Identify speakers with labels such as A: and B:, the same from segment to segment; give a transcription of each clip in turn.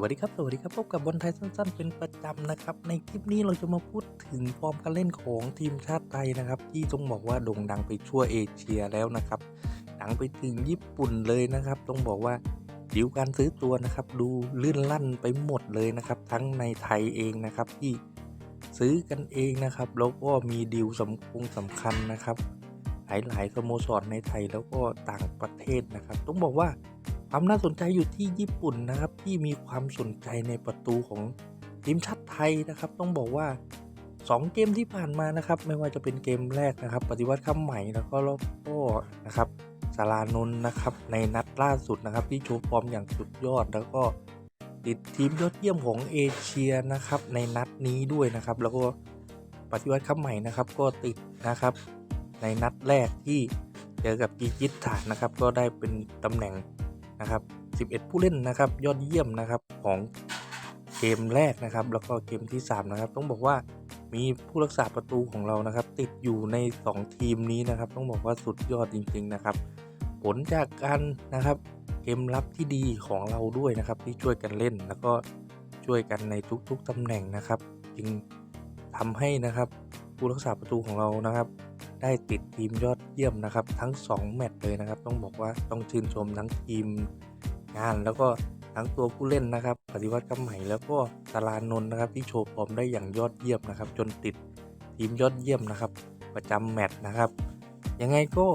A: วัสดีครับ สวัสดีครับ พบกับบอลไทยสั้น ๆ เป็นประจำนะครับ ในคลิปนี้เราจะมาพูดถึงฟอร์มการเล่นของทีมชาติไทยนะครับ ที่ต้องบอกว่าโด่งดังไปทั่วเอเชียแล้วนะครับ ดังไปถึงญี่ปุ่นเลยนะครับ ต้องบอกว่าดิวการซื้อตัวนะครับ ดูลื่นลั่นไปหมดเลยนะครับ ทั้งในไทยเองนะครับที่ซื้อกันเองนะครับ แล้วก็มีดิวสำคัญสำคัญนะครับ หลายๆสโมสรในไทยแล้วก็ต่างประเทศนะครับ ต้องบอกว่า ความน่าสนใจอยู่ที่ญี่ปุ่นนะครับ ที่มีความสนใจในประตูของทีมชาติไทยนะครับ ต้องบอกว่า 2 เกมที่ผ่านมานะครับ ไม่ว่าจะเป็นเกมแรกนะครับ ปฏิวัติคำใหม่แล้วก็รอบก็นะครับสารานนท์นะครับ ในนัดล่าสุดนะครับ ที่โชว์ฟอร์มอย่างสุดยอดแล้วก็ติดทีมยอดเยี่ยมของเอเชียนะครับ ในนัดนี้ด้วยนะครับ แล้วก็ปฏิวัติคำใหม่นะครับ ก็ติดนะครับ ในนัดแรกที่เจอกับกีจิตฐานนะครับ ก็ได้เป็นตำแหน่ง นะครับ 11 ผู้เล่นนะครับยอดเยี่ยมนะครับของเกมแรกนะครับ แล้วก็เกมที่ 3 นะครับ ต้องบอกว่ามีผู้รักษาประตูของเรานะครับ ติดอยู่ใน 2 ทีมนี้นะครับ ต้องบอกว่าสุดยอดจริง ๆนะครับ ผลจากการนะครับเกมรับที่ดีของเราด้วยนะครับ ที่ช่วยกันเล่นแล้วก็ช่วยกันในทุกๆตำแหน่งนะครับ จึงทำให้นะครับผู้รักษาประตูของเรานะครับ ได้ติดทีมยอดเยี่ยมนะครับ ทั้ง 2 แมตช์เลยนะครับ ต้องบอกว่าต้องชื่นชมทั้งทีมงานแล้วก็ทั้งตัวผู้เล่นนะครับปฏิวัติกำใหม่แล้วก็สารานนท์นะครับ ที่โชว์ฟอร์มได้อย่างยอดเยี่ยมนะครับ จนติดทีมยอดเยี่ยมนะครับ ประจำแมตช์นะครับ ยังไงก็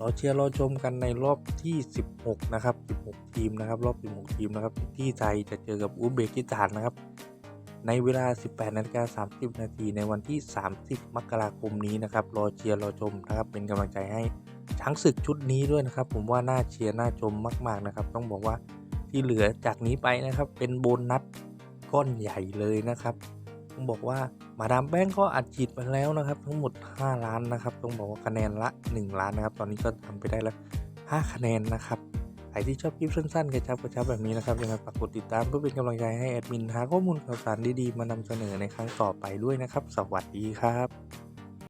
A: รอเชียร์รอชมกันในรอบที่ 16 นะครับ 16 ทีมนะครับ รอบ 16 ทีมนะครับ ที่ไทยจะเจอกับอุซเบกิสถานนะครับ ในเวลา 18นาฬิกา30 นาทีในวันที่ 30 มกราคมนี้นะครับ รอเชียร์รอชมนะครับ เป็นกำลังใจให้ช้างศึกชุดนี้ด้วยนะครับ ผมว่าน่าเชียร์น่าชมมากๆนะครับ ต้องบอกว่าที่เหลือจากนี้ไปนะครับ เป็นโบนัสก้อนใหญ่เลยนะครับ ต้องบอกว่ามาดามแป้งก็อัดฉีดไปแล้วนะครับ ทั้งหมด 5 ล้านนะครับ ต้องบอกว่าคะแนนละ 1 ล้านนะครับ ตอนนี้ก็ทำไปได้แล้ว 5 คะแนนนะครับ ใครที่ชอบคลิปสั้นๆกระชับกระชับแบบนี้นะครับยังไงฝากกดติดตามเพื่อเป็นกำลังใจให้แอดมินหาข้อมูลข่าวสารดีๆมานำเสนอในครั้งต่อไปด้วยนะครับ สวัสดีครับ